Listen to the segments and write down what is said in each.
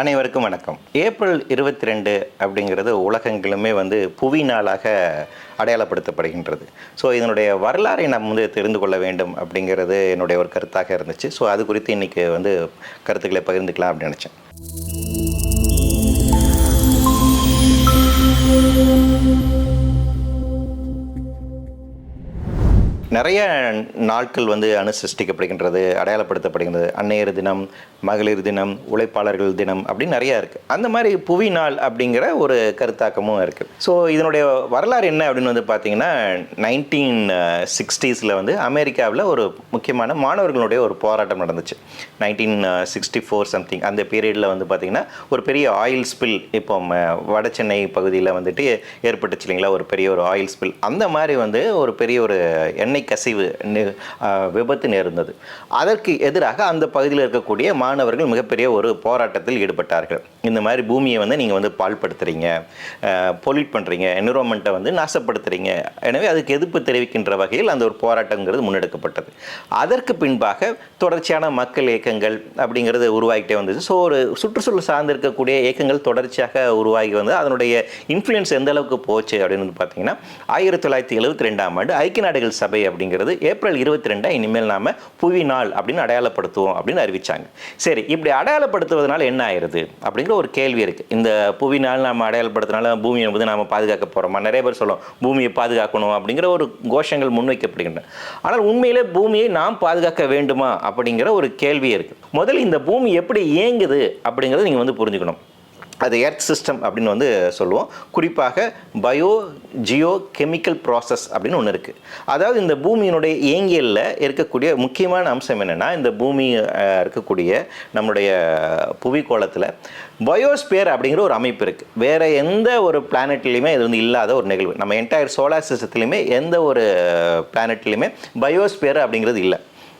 அனைவருக்கும் வணக்கம். ஏப்ரல் இருபத்தி ரெண்டு அப்படிங்கிறது உலகங்களுமே வந்து புவி நாளாக அடையாளப்படுத்தப்படுகின்றது. ஸோ இதனுடைய வரலாறை நாம் வந்து தெரிந்து கொள்ள வேண்டும் அப்படிங்கிறது என்னுடைய ஒரு கருத்தாக இருந்துச்சு. ஸோ அது குறித்து இன்றைக்கி வந்து கருத்துக்களை பகிர்ந்துக்கலாம் அப்படின்னு நினச்சேன். நிறைய நாட்கள் வந்து அனுசிருஷ்டிக்கப்படுகின்றது அடையாளப்படுத்தப்படுகின்றது. அன்னையர் தினம் மகளிர் தினம் உழைப்பாளர்கள் தினம் அப்படின்னு நிறையா இருக்குது அந்த மாதிரி புவி நாள் அப்படிங்கிற ஒரு கருத்தாக்கமும் இருக்குது ஸோ இதனுடைய வரலாறு என்ன அப்படின்னு வந்து பார்த்தீங்கன்னா நைன்டீன் சிக்ஸ்டீஸில் வந்து அமெரிக்காவில் ஒரு முக்கியமான மாணவர்களுடைய ஒரு போராட்டம் நடந்துச்சு. நைன்டீன் சிக்ஸ்டி ஃபோர் சம்திங் அந்த பீரியடில் வந்து பார்த்திங்கன்னா ஒரு பெரிய ஆயில் ஸ்பில் இப்போ வட சென்னை பகுதியில் வந்துட்டு ஏற்பட்டுச்சு இல்லைங்களா? ஒரு பெரிய ஒரு ஆயில் ஸ்பில் அந்த மாதிரி வந்து ஒரு பெரிய ஒரு எண்ணெய் கசிவு விபத்து நேர்ந்தது. அதற்கு எதிராக அந்த பகுதியில் இருக்கக்கூடிய மாணவர்கள் மிகப்பெரிய ஒரு போராட்டத்தில் ஈடுபட்டார்கள். இந்த மாதிரி பூமியை வந்து நீங்கள் வந்து பால்படுத்துறீங்க பொல்யூட் பண்ணுறீங்க என்விரான்மெண்ட்டை வந்து நாசப்படுத்துறீங்க. எனவே அதுக்கு எதிர்ப்பு தெரிவிக்கின்ற வகையில் அந்த ஒரு போராட்டங்கிறது முன்னெடுக்கப்பட்டது. அதற்கு பின்பாக தொடர்ச்சியான மக்கள் இயக்கங்கள் அப்படிங்கிறது உருவாகிட்டே வந்தது. ஸோ ஒரு சுற்றுச்சூழல் சார்ந்து இருக்கக்கூடிய இயக்கங்கள் தொடர்ச்சியாக உருவாகி வந்து அதனுடைய இன்ஃப்ளூயன்ஸ் எந்த அளவுக்கு போச்சு அப்படின்னு பார்த்தீங்கன்னா ஆயிரத்தி தொள்ளாயிரத்தி எழுபத்தி ரெண்டாம் ஆண்டு ஐக்கிய நாடுகள் சபை அப்படிங்கிறது ஏப்ரல் இருபத்தி ரெண்டாக இனிமேல் நாம புவி நாள் அப்படின்னு அடையாளப்படுத்துவோம் அப்படின்னு அறிவிச்சாங்க. சரி இப்படி அடையாளப்படுத்துவதனால என்ன ஆயிருது அப்படிங்கிற ஒரு கேள்வி இருக்கு. இந்த புவி நாள் நாம் அடையாளப்படுத்தினால பூமியை வந்து நாம பாதுகாக்க போறோமா? நிறைய பேர் சொல்லுவோம் பூமியை பாதுகாக்கணும் அப்படிங்கிற ஒரு கோஷங்கள் முன்வைக்கப்படுகின்றன. ஆனால் உண்மையிலே பூமியை நாம் பாதுகாக்க வேண்டுமா அப்படிங்கிற ஒரு கேள்வி இருக்கு. முதல்ல இந்த பூமி எப்படி இயங்குது அப்படிங்கிறத நீங்கள் வந்து புரிஞ்சுக்கணும். அது எர்த் சிஸ்டம் அப்படின்னு வந்து சொல்லுவோம். குறிப்பாக பயோ ஜியோ கெமிக்கல் ப்ராசஸ் அப்படின்னு ஒன்று இருக்குது அதாவது இந்த பூமியினுடைய இயங்கியலில் இருக்கக்கூடிய முக்கியமான அம்சம் என்னென்னா இந்த பூமி இருக்கக்கூடிய நம்முடைய புவிக்கோளத்தில் பயோஸ்பியர் அப்படிங்கிற ஒரு அமைப்பு இருக்குது வேறு எந்த ஒரு பிளானட்லேயுமே இது வந்து இல்லாத ஒரு நிகழ்வு. நம்ம என்டையர் சோலார் சிஸ்டத்துலேயுமே எந்த ஒரு பிளானட்லேயுமே பயோஸ்பியர் அப்படிங்கிறது இல்லை.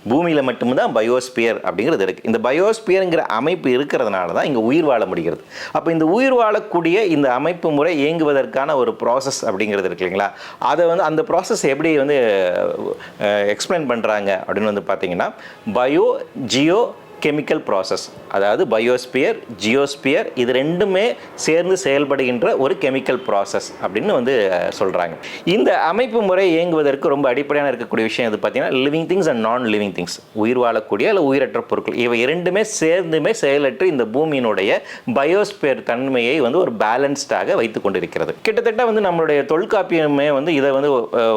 பூமியில் மட்டும்தான் பயோஸ்பியர் அப்படிங்கிறது இருக்குது இந்த பயோஸ்பியருங்கிற அமைப்பு இருக்கிறதுனால தான் இங்கே உயிர் வாழ முடிகிறது. அப்போ இந்த உயிர் வாழக்கூடிய இந்த அமைப்பு முறை இயங்குவதற்கான ஒரு ப்ராசஸ் அப்படிங்கிறது இருக்கு இல்லைங்களா? அதை வந்து அந்த ப்ராசஸ் எப்படி வந்து எக்ஸ்பிளைன் பண்ணுறாங்க அப்படின்னு வந்து பார்த்தீங்கன்னா பயோ ஜியோ கெமிக்கல் ப்ராசஸ் அதாவது பயோஸ்பியர் ஜியோஸ்பியர் இது ரெண்டுமே சேர்ந்து செயல்படுகின்ற ஒரு கெமிக்கல் ப்ராசஸ் அப்படின்னு வந்து சொல்கிறாங்க இந்த அமைப்பு முறை இயங்குவதற்கு ரொம்ப அடிப்படையான இருக்கக்கூடிய விஷயம் இது பார்த்தீங்கன்னா living things and non living things உயிர் வாழக்கூடிய அல்ல உயிரற்ற பொருட்கள். இவை இரண்டுமே சேர்ந்துமே செயலற்று இந்த பூமியினுடைய பயோஸ்பியர் தன்மையை வந்து ஒரு பேலன்ஸ்டாக வைத்து கொண்டிருக்கிறது. கிட்டத்தட்ட வந்து நம்மளுடைய தொல்காப்பியமே வந்து இதை வந்து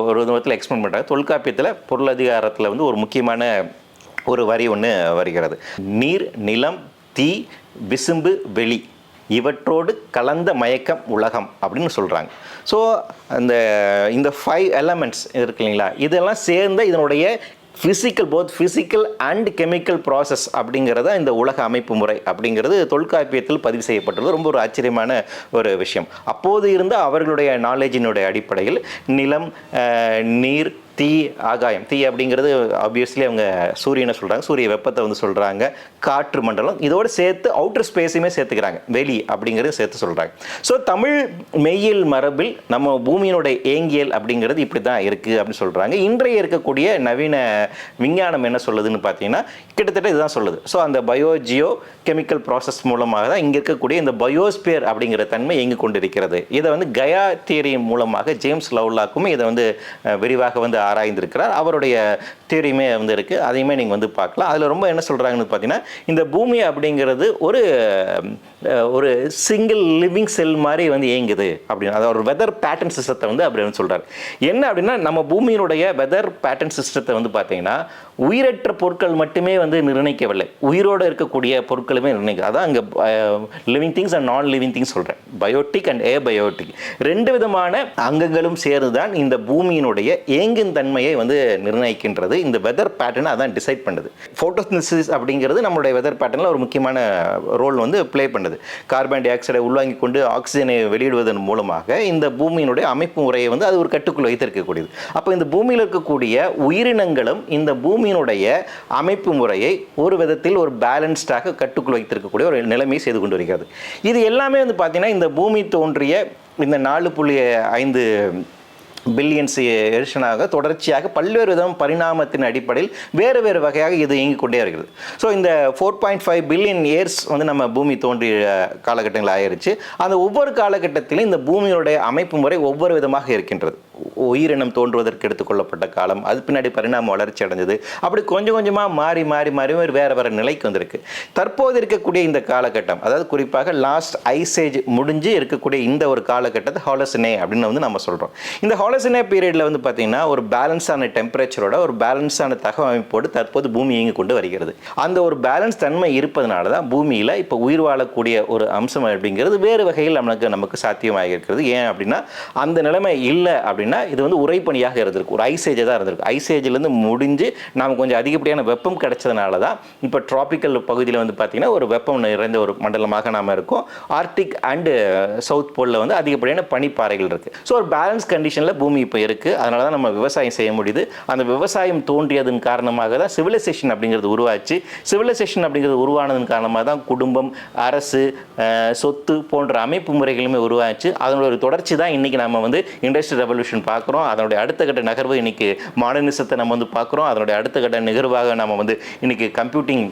ஒரு விதத்தில் எக்ஸ்பிளைன் பண்ணுறாங்க தொல்காப்பியத்தில் பொருளதிகாரத்தில் வந்து ஒரு முக்கியமான ஒரு வரி ஒன்று வருகிறது. நீர் நிலம் தீ விசும்பு வெளி இவற்றோடு கலந்த மயக்கம் உலகம் அப்படின்னு சொல்கிறாங்க ஸோ அந்த இந்த ஃபைவ் எலமெண்ட்ஸ் இருக்கு இல்லைங்களா? இதெல்லாம் சேர்ந்த இதனுடைய physical both physical and chemical process அப்படிங்கிறத இந்த உலக அமைப்பு முறை அப்படிங்கிறது தொல்காப்பியத்தில் பதிவு செய்யப்பட்டுள்ளது ரொம்ப ஒரு ஆச்சரியமான ஒரு விஷயம். அப்போது இருந்த அவர்களுடைய நாலேஜினுடைய அடிப்படையில் நிலம் நீர் தீ ஆகாயம். தீ அப்படிங்கிறது ஆப்வியஸ்லி அவங்க சூரியனை சொல்கிறாங்க சூரிய வெப்பத்தை வந்து சொல்கிறாங்க காற்று மண்டலம். இதோடு சேர்த்து அவுட்டர் ஸ்பேஸையுமே சேர்த்துக்கிறாங்க. வெளி அப்படிங்கிறது சேர்த்து சொல்கிறாங்க ஸோ தமிழ் மெய்யியல் மரபில் நம்ம பூமியினுடைய ஏங்கியல் அப்படிங்கிறது இப்படி தான் இருக்குது அப்படின்னு சொல்கிறாங்க இன்றைய இருக்கக்கூடிய நவீன விஞ்ஞானம் என்ன சொல்லுதுன்னு பார்த்தீங்கன்னா கிட்டத்தட்ட இதுதான் சொல்லுது. ஸோ அந்த பயோஜியோ கெமிக்கல் ப்ராசஸ் மூலமாக தான் இங்கே இருக்கக்கூடிய இந்த பயோஸ்பியர் அப்படிங்கிற தன்மை இயங்கி கொண்டிருக்கிறது. இதை வந்து கயா தியரி மூலமாக ஜேம்ஸ் லவ்லாக்குமே இதை வந்து விரிவாக வந்து ஆராய்ந்திருக்கிறார். அவருடைய தியரியுமே வந்து இருக்குது அதையுமே நீங்கள் வந்து பார்க்கலாம். அதில் ரொம்ப என்ன சொல்கிறாங்கன்னு பார்த்தீங்கன்னா இந்த பூமி அப்படிங்கிறது ஒரு ஒரு சிங்கிள் லிவிங் செல் மாதிரி வந்து இயங்குது அப்படின்னு. அதாவது ஒரு வெதர் பேட்டர்ன் சிஸ்டத்தை வந்து அப்படி வந்து சொல்கிறார் என்ன அப்படின்னா நம்ம பூமியினுடைய வெதர் பேட்டர்ன் சிஸ்டத்தை வந்து பார்த்தீங்கன்னா உயிரற்ற பொருட்கள் மட்டுமே வந்து நிர்ணயிக்கவில்லை. உயிரோடு இருக்கக்கூடிய பொருட்களுமே நிர்ணயிக்கும் அதான் அங்கே living things and non living things சொல்கிறேன் பயோட்டிக் அண்ட் ஏ பயோட்டிக் ரெண்டு விதமான அங்கங்களும் சேர்ந்து தான் இந்த பூமியினுடைய ஏங்கின் தன்மையை வந்து நிர்ணயிக்கின்றது. இந்த வெதர் பேட்டர்னை அதான் டிசைட் பண்ணுது. ஃபோட்டோசிந்தசிஸ் அப்படிங்கிறது நம்மளுடைய வெதர் பேட்டர்னில் ஒரு முக்கியமான ரோல் வந்து ப்ளே பண்ணுது. கார்பன் டை ஆக்சைடை உள்வாங்கி கொண்டு ஆக்சிஜனை வெளியிடுவதன் மூலமாக இந்த பூமியினுடைய அமைப்பு முறையை வந்து அது ஒரு கட்டுக்குள் வைத்திருக்கக்கூடியது. அப்போ இந்த பூமியில் இருக்கக்கூடிய உயிரினங்களும் இந்த பூமி பூமியினுடைய அமைப்பு முறையை ஒரு விதத்தில் ஒரு பேலன்ஸ்டாக கட்டுக்குள் வைத்திருக்கக்கூடிய ஒரு நிலைமையை செய்து கொண்டு வருகிறது. இது எல்லாமே வந்து பார்த்தீங்கன்னா இந்த பூமி தோன்றிய இந்த நாலு புள்ளி ஐந்து பில்லியன்ஸ் எடிஷனாக தொடர்ச்சியாக பல்வேறு விதம் பரிணாமத்தின் அடிப்படையில் வேறு வேறு வகையாக இது இயங்கிக் கொண்டே இருக்கிறது ஸோ இந்த four point five billion years வந்து நம்ம பூமி தோன்றிய காலகட்டங்கள் ஆயிருச்சு. அந்த ஒவ்வொரு காலகட்டத்திலும் இந்த பூமியோடைய அமைப்பு முறை ஒவ்வொரு விதமாக இருக்கின்றது. உயிரினம் தோன்றுவதற்கு எடுத்துக்கொள்ளப்பட்ட காலம். அது பின்னாடி பரிணாம வளர்ச்சி அடைஞ்சது. அப்படி கொஞ்சம் கொஞ்சமாக மாறி மாறி மாறி வேறு வேறு நிலைக்கு வந்திருக்கு. தற்போது இருக்கக்கூடிய இந்த காலகட்டம் அதாவது குறிப்பாக லாஸ்ட் ஐசேஜ் முடிஞ்சு இருக்கக்கூடிய இந்த ஒரு காலகட்டத்தை ஹாலசினே அப்படின்னு வந்து நம்ம சொல்கிறோம் இந்த ஹாலசினே பீரியடில் வந்து பார்த்திங்கன்னா ஒரு பேலன்ஸான டெம்பரேச்சரோட ஒரு பேலன்ஸான தகவமைப்போடு தற்போது பூமி இயங்கி கொண்டு வருகிறது. அந்த ஒரு பேலன்ஸ் தன்மை இருப்பதனால தான் பூமியில் இப்போ உயிர் வாழக்கூடிய ஒரு அம்சம் அப்படிங்கிறது வேறு வகையில் நமக்கு நமக்கு சாத்தியமாக இருக்கிறது ஏன் அப்படின்னா அந்த நிலைமை இல்லை அப்படின்னு இது வந்து உரைப்பணியாக இருந்திருக்கு. ஒரு ஐசேஜ் தான் இருந்திருக்கு. ஐசேஜிலேருந்து முடிஞ்சு நாம் கொஞ்சம் அதிகப்படியான வெப்பம் கிடைச்சதுனால தான் இப்போ ட்ராபிக்கல் பகுதியில் வந்து பார்த்திங்கன்னா ஒரு வெப்பம் நிறைந்த ஒரு மண்டலமாக நாம் இருக்கோம். ஆர்டிக் அண்டு சவுத் போலில் வந்து அதிகப்படியான பனிப்பாறைகள் இருக்குது ஸோ ஒரு பேலன்ஸ் கண்டிஷனில் பூமி இப்போ இருக்குது அதனால தான் நம்ம விவசாயம் செய்ய முடியுது. அந்த விவசாயம் தோன்றியதன் காரணமாக தான் சிவிலைசேஷன் அப்படிங்கிறது உருவாச்சு. சிவிலைசேஷன் அப்படிங்கிறது உருவானதன் காரணமாக தான் குடும்பம் அரசு uh, சொத்து போன்ற அமைப்பு முறைகளுமே உருவாச்சு. அதனோட ஒரு தொடர்ச்சி தான் இன்றைக்கி நம்ம வந்து இண்டஸ்ட்ரியல் ரெவல்யூஷன் பார்க்குறோம். அதனுடைய அடுத்த கட்ட நகர்வு இன்றைக்கி மாடர்னிசத்தை நம்ம வந்து பார்க்குறோம். அதனுடைய அடுத்த கட்ட நிகழ்வாக நம்ம வந்து இன்றைக்கி கம்ப்யூட்டிங்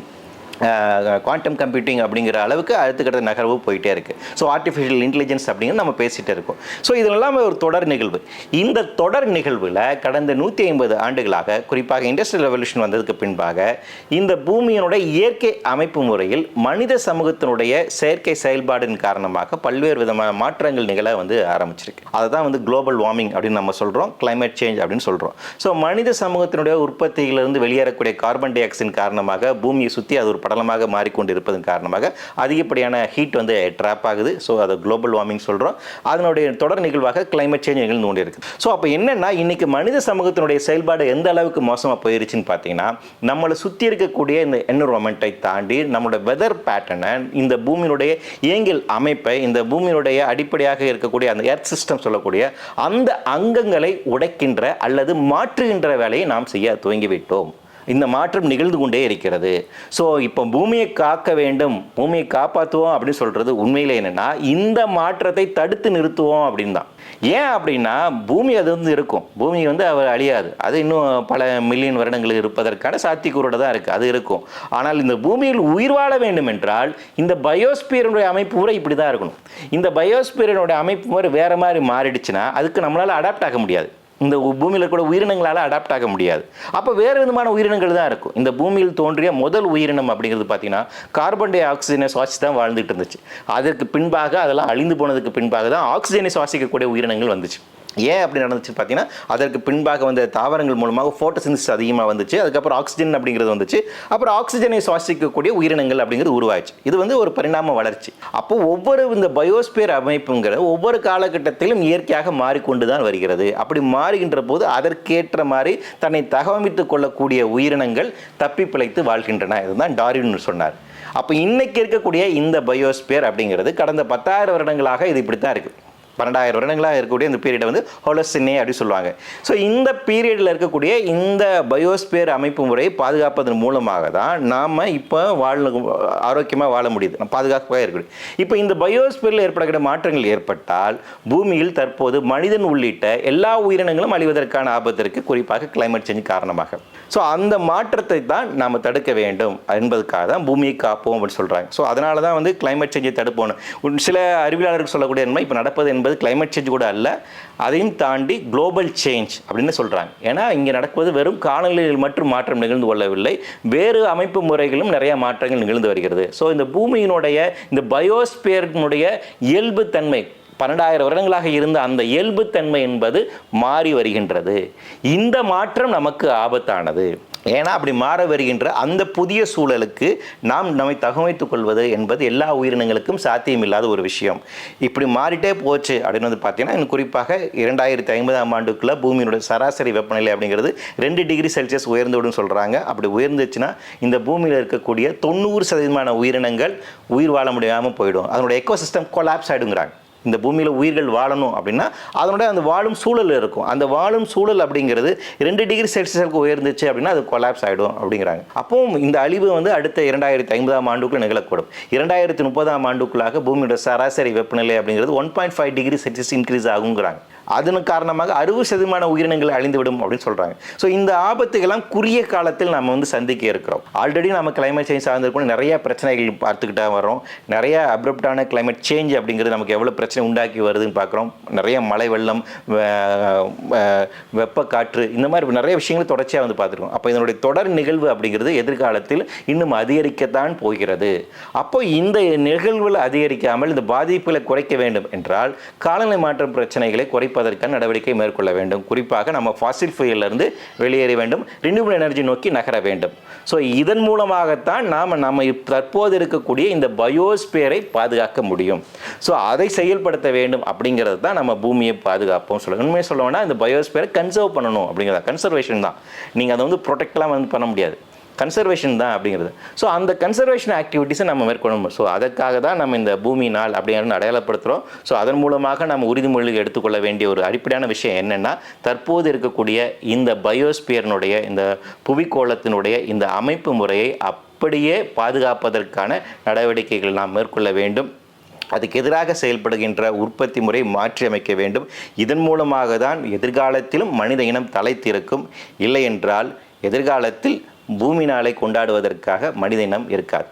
குவாண்டம் கம்ப்யூட்டிங் அப்படிங்கிற அளவுக்கு அடுத்த நகர்வு போயிட்டே இருக்குது ஸோ ஆர்டிஃபிஷியல் இன்டெலிஜென்ஸ் அப்படிங்கிறது நம்ம பேசிகிட்டு இருக்கோம். ஸோ இது எல்லாமே ஒரு தொடர் நிகழ்வு. இந்த தொடர் நிகழ்வில் கடந்த நூற்றி ஐம்பது ஆண்டுகளாக குறிப்பாக இண்டஸ்ட்ரியல் ரெவல்யூஷன் வந்ததுக்கு பின்பாக இந்த பூமியினுடைய இயற்கை அமைப்பு முறையில் மனித சமூகத்தினுடைய செயற்கை செயல்பாடின் காரணமாக பல்வேறு விதமான மாற்றங்கள் நிகழ வந்து ஆரம்பிச்சிருக்கு. அதை தான் வந்து குளோபல் வார்மிங் அப்படின்னு நம்ம சொல்கிறோம் கிளைமேட் சேஞ்ச் அப்படின்னு சொல்கிறோம் ஸோ மனித சமூகத்தினுடைய உற்பத்தியிலிருந்து வெளியேறக்கூடிய கார்பன் டை ஆக்சைடின் காரணமாக பூமியை சுற்றி அது ஒரு படலமாக மாறிக்கொண்டு இருப்பதன் காரணமாக அதிகப்படியான ஹீட் வந்து ட்ராப் ஆகுது. ஸோ அதை குளோபல் வார்மிங் சொல்கிறோம் அதனுடைய தொடர் நிகழ்வாக கிளைமேட் சேஞ்ச் நிகழ்ந்து கொண்டு இருக்குது. ஸோ அப்போ என்னென்னா இன்றைக்கி மனித சமூகத்தினுடைய செயல்பாடு எந்த அளவுக்கு மோசமாக போயிருச்சுன்னு பார்த்தீங்கன்னா நம்மளை சுற்றி இருக்கக்கூடிய இந்த என்விரான்மெண்ட்டை தாண்டி நம்மளோட வெதர் பேட்டர்னை இந்த பூமியினுடைய இயங்கில் அமைப்பை இந்த பூமியினுடைய அடிப்படையாக இருக்கக்கூடிய அந்த எர்த் சிஸ்டம் சொல்லக்கூடிய அந்த அங்கங்களை உடைக்கின்ற அல்லது மாற்றுகின்ற வேலையை நாம் செய்ய துவங்கிவிட்டோம். இந்த மாற்றம் நிகழ்ந்து கொண்டே இருக்கிறது. ஸோ இப்போ பூமியை காக்க வேண்டும் பூமியை காப்பாற்றுவோம் அப்படின்னு சொல்கிறது உண்மையில் என்னென்னா இந்த மாற்றத்தை தடுத்து நிறுத்துவோம் அப்படின்னு தான் ஏன் அப்படின்னா பூமி அது வந்து இருக்கும். பூமி வந்து அவர் அழியாது. அது இன்னும் பல மில்லியன் வருடங்கள் இருப்பதற்கான சாத்தியக்கூறோட தான் இருக்குது அது இருக்கும். ஆனால் இந்த பூமியில் உயிர் வாழ வேண்டும் என்றால் இந்த பயோஸ்பியரனுடைய அமைப்பு முறை இப்படி தான் இருக்கணும். இந்த பயோஸ்பியரனுடைய அமைப்பு முறை வேறு மாதிரி மாறிடுச்சுன்னா அதுக்கு நம்மளால் அடாப்ட் ஆக முடியாது. இந்த பூமியில் கூட உயிரினங்களால் அடாப்ட் ஆக முடியாது. அப்போ வேறு விதமான உயிரினங்கள் தான் இருக்கும். இந்த பூமியில் தோன்றிய முதல் உயிரினம் அப்படிங்கிறது பார்த்தீங்கன்னா கார்பன் டை ஆக்சிஜனை சுவாசித்து தான் வாழ்ந்துட்டு இருந்துச்சு. அதற்கு பின்பாக அதெல்லாம் அழிந்து போனதுக்கு பின்பாக தான் ஆக்சிஜனை சுவாசிக்கக்கூடிய உயிரினங்கள் வந்துச்சு. ஏன் அப்படி நடந்துச்சு பார்த்தீங்கன்னா அதற்கு பின்பாக வந்த தாவரங்கள் மூலமாக ஃபோட்டோசின்சிஸ் அதிகமாக வந்துச்சு. அதுக்கப்புறம் ஆக்சிஜன் அப்படிங்கிறது வந்துச்சு. அப்புறம் ஆக்சிஜனை சுவாசிக்கக்கூடிய உயிரினங்கள் அப்படிங்கிறது உருவாச்சு இது வந்து ஒரு பரிணாம வளர்ச்சி. அப்போ ஒவ்வொரு இந்த பயோஸ்பியர் அமைப்புங்கிற ஒவ்வொரு காலகட்டத்திலும் இயற்கையாக மாறிக்கொண்டு தான் வருகிறது. அப்படி மாறுகின்ற போது அதற்கேற்ற மாதிரி தன்னை தகவமைத்துக் கொள்ளக்கூடிய உயிரினங்கள் தப்பி பிழைத்து வாழ்கின்றன. இதுதான் டார்வின் சொன்னார். அப்போ இன்னைக்கு இருக்கக்கூடிய இந்த பயோஸ்பியர் அப்படிங்கிறது கடந்த பத்தாயிரம் வருடங்களாக இது இப்படி தான் இருக்குது பன்னெண்டாயிரம் வருடங்களாக இருக்கக்கூடிய இந்த பீரியடை வந்து ஹோலசின்னே அப்படி சொல்லுவாங்க. ஸோ இந்த பீரியடில் இருக்கக்கூடிய இந்த பயோஸ்பியர் அமைப்பு முறையை பாதுகாப்பதன் மூலமாக தான் நாம் இப்போ வாழ ஆரோக்கியமாக வாழ முடியுது. பாதுகாப்பாக இருக்கக்கூடிய இப்போ இந்த பயோஸ்பியரில் ஏற்படக்கூடிய மாற்றங்கள் ஏற்பட்டால் பூமியில் தற்போது மனிதன் உள்ளிட்ட எல்லா உயிரினங்களும் அழிவதற்கான ஆபத்து இருக்குது குறிப்பாக கிளைமேட் சேஞ்ச் காரணமாக. ஸோ அந்த மாற்றத்தை தான் நாம் தடுக்க வேண்டும் என்பதற்காக தான் பூமியை காப்போம் அப்படின்னு சொல்கிறாங்க ஸோ அதனால தான் வந்து கிளைமேட் சேஞ்சை தடுப்போம் சில அறிவியலாளர்கள் சொல்லக்கூடிய இப்போ நடப்பது என்பது கிளைமேட் சேஞ்ச் கூட அல்ல. அதையும் தாண்டி குளோபல் சேஞ்ச் அப்படின்னு சொல்கிறாங்க ஏன்னா இங்கே நடப்பது வெறும் காலநிலையில் மட்டும் மாற்றம் நிகழ்ந்து கொள்ளவில்லை. வேறு அமைப்பு முறைகளும் நிறைய மாற்றங்கள் நிகழ்ந்து வருகிறது. ஸோ இந்த பூமியினுடைய இந்த பயோஸ்பியர்னுடைய இயல்பு தன்மை பன்னெண்டாயிரம் வருடங்களாக இருந்த அந்த இயல்புத்தன்மை என்பது மாறி வருகின்றது. இந்த மாற்றம் நமக்கு ஆபத்தானது. ஏன்னா அப்படி மாற வருகின்ற அந்த புதிய சூழலுக்கு நாம் நம்மை தகவமைத்துக் கொள்வது என்பது எல்லா உயிரினங்களுக்கும் சாத்தியமில்லாத ஒரு விஷயம். இப்படி மாறிட்டே போச்சு அப்படின்னு வந்து பார்த்தீங்கன்னா குறிப்பாக இரண்டாயிரத்தி ஐம்பதாம் ஆண்டுக்குள்ள பூமியினுடைய சராசரி வெப்பநிலை அப்படிங்கிறது ரெண்டு டிகிரி செல்சியஸ் உயர்ந்துவிடும் சொல்கிறாங்க அப்படி உயர்ந்துச்சுன்னா இந்த பூமியில் இருக்கக்கூடிய தொண்ணூறு சதவீதமான உயிரினங்கள் உயிர் வாழ முடியாமல் போயிடும். அதனுடைய எக்கோசிஸ்டம் கொலாப்ஸ் ஆகிடுங்கிறாங்க இந்த பூமியில் உயிர்கள் வாழணும் அப்படின்னா அதனுடைய அந்த வாழும் சூழல் இருக்கும். அந்த வாழும் சூழல் அப்படிங்கிறது ரெண்டு டிகிரி செல்சியஸுக்கு உயர்ந்துச்சு அப்படின்னா அது கொலாப்ஸ் ஆகிடும் அப்படிங்கிறாங்க. அப்போவும் இந்த அழிவு வந்து அடுத்த இரண்டாயிரத்தி ஐம்பதாம் ஆண்டுக்குள் நிகழக்கூடும். இரண்டாயிரத்தி முப்பதாம் ஆண்டுக்குள்ளாக பூமியோட சராசரி வெப்பநிலை அப்படிங்கிறது one point five degree Celsius increase ஆகுங்கிறாங்க அதன் காரணமாக அறுபது சதமான உயிரினங்கள் அழிந்துவிடும் அப்படின்னு சொல்கிறாங்க ஸோ இந்த ஆபத்துகள்லாம் குறுகிய காலத்தில் நம்ம வந்து சந்திக்க இருக்கிறோம். ஆல்ரெடி நம்ம கிளைமேட் சேஞ்ச் சார்ந்திருக்கோம் நிறைய பிரச்சனைகள் பார்த்துக்கிட்டா வரோம் நிறைய அப்ரப்டான கிளைமேட் சேஞ்ச் அப்படிங்கிறது நமக்கு எவ்வளோ பிரச்சனை உண்டாக்கி வருதுன்னு பார்க்குறோம். நிறைய மழை வெள்ளம் வெப்ப காற்று இந்த மாதிரி நிறைய விஷயங்கள் தொடர்ச்சியாக வந்து பார்த்துருக்கோம். அப்போ இதனுடைய தொடர் நிகழ்வு அப்படிங்கிறது எதிர்காலத்தில் இன்னும் அதிகரிக்கத்தான் போகிறது. அப்போ இந்த நிகழ்வுகள் அதிகரிக்காமல் இந்த பாதிப்புகளை குறைக்க வேண்டும் என்றால் காலநிலை மாற்றம் பிரச்சனைகளை குறைப்பதற்கான நடவடிக்கை மேற்கொள்ள வேண்டும். குறிப்பாக நம்ம ஃபாசில் ஃபியூலிருந்து வெளியேற வேண்டும். ரினியூபிள் எனர்ஜி நோக்கி நகர வேண்டும். ஸோ இதன் மூலமாகத்தான் நாம் நம்ம தற்போது இருக்கக்கூடிய இந்த பயோஸ்பியரை பாதுகாக்க முடியும். ஸோ அதை செயல்படுத்த வேண்டும் அப்படிங்கிறது தான் நம்ம பூமியை பாதுகாப்போம் சொல்லுவோம் உண்மையை சொல்லணும்னா இந்த பயோஸ்பியரை கன்சர்வ் பண்ணணும் அப்படிங்கிறத. கன்சர்வேஷன் தான். நீங்கள் அதை வந்து ப்ரொடெக்ட்லாம் வந்து பண்ண முடியாது. கன்சர்வேஷன் தான் அப்படிங்கிறது. ஸோ அந்த கன்சர்வேஷன் ஆக்டிவிட்டீஸை நம்ம மேற்கொள்ளணும். ஸோ அதற்காக தான் நம்ம இந்த பூமி நாள் அப்படிங்கிறது அடையாளப்படுத்துகிறோம் ஸோ அதன் மூலமாக நம்ம உறுதிமொழி எடுத்துக்கொள்ள வேண்டிய ஒரு அடிப்படையான விஷயம் என்னென்னா தற்போது இருக்கக்கூடிய இந்த பயோஸ்பியர்னுடைய இந்த புவிக்கோளத்தினுடைய இந்த அமைப்பு முறையை அப்படியே பாதுகாப்பதற்கான நடவடிக்கைகள் நாம் மேற்கொள்ள வேண்டும். அதுக்கு எதிராக செயல்படுகின்ற உற்பத்தி முறை மாற்றி அமைக்க வேண்டும். இதன் மூலமாக தான் எதிர்காலத்திலும் மனித இனம் தலைத்திருக்கும். இல்லை என்றால் எதிர்காலத்தில் பூமி நாளை கொண்டாடுவதற்காக மனித இனம் இருக்காது